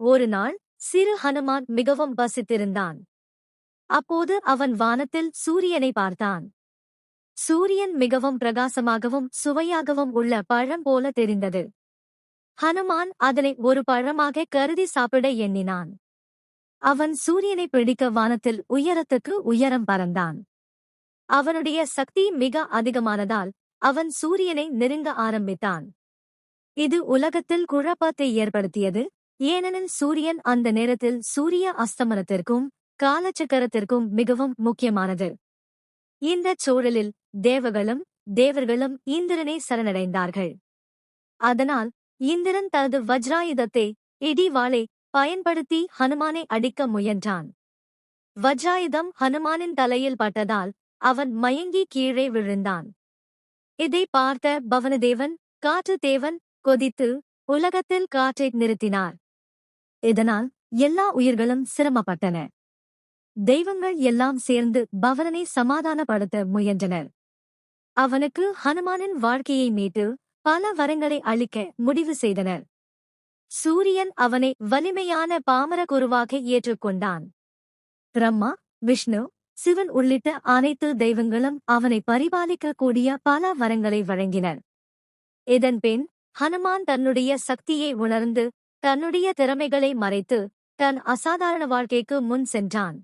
ஒரு நாள் சிறு ஹனுமான் மிகவும் பசித்திருந்தான். அப்போது அவன் வானத்தில் சூரியனை பார்த்தான். சூரியன் மிகவும் பிரகாசமாகவும் சுவையாகவும் உள்ள பழம் போல தெரிந்தது. ஹனுமான் அதனை ஒரு பழமாக கருதி சாப்பிட எண்ணினான். அவன் சூரியனை பிடிக்க வானத்தில் உயரத்துக்கு உயரம் பறந்தான். அவனுடைய சக்தி மிக அதிகமானதால் அவன் சூரியனை நெருங்க ஆரம்பித்தான். இது உலகத்தில் குழப்பத்தை ஏற்படுத்தியது. ஏனெனில் சூரியன் அந்த நேரத்தில் சூரிய அஸ்தமனத்திற்கும் காலச்சக்கரத்திற்கும் மிகவும் முக்கியமானது. இந்தச் சூழலில் தேவகளும் தேவர்களும் இந்திரனை சரணடைந்தார்கள். அதனால் இந்திரன் தனது வஜ்ராயுதத்தை இடிவாளை பயன்படுத்தி ஹனுமானை அடிக்க முயன்றான். வஜ்ராயுதம் ஹனுமானின் தலையில் பட்டதால் அவன் மயங்கி கீழே விழுந்தான். இதை பார்த்த பவனதேவன் காற்று தேவன் கொதித்து உலகத்தில் காற்றை நிறுத்தினார். இதனால் எல்லா உயிர்களும் சிரமப்பட்டன. தெய்வங்கள் எல்லாம் சேர்ந்து பவனனை சமாதானப்படுத்த முயன்றனர். அவனுக்கு ஹனுமானின் வாழ்க்கையை மீட்டு பல வரங்களை அளிக்க முடிவு செய்தனர். சூரியன் அவனை வலிமையான பாமர குருவாக ஏற்றுக்கொண்டான். பிரம்மா விஷ்ணு சிவன் உள்ளிட்ட அனைத்து தெய்வங்களும் அவனை பரிபாலிக்கக்கூடிய பல வரங்களை வழங்கினர். இதன்பின் ஹனுமான் தன்னுடைய சக்தியை உணர்ந்து தன்னுடைய திறமைகளை மறைத்து தன் அசாதாரண வாழ்க்கைக்கு முன் சென்றான்.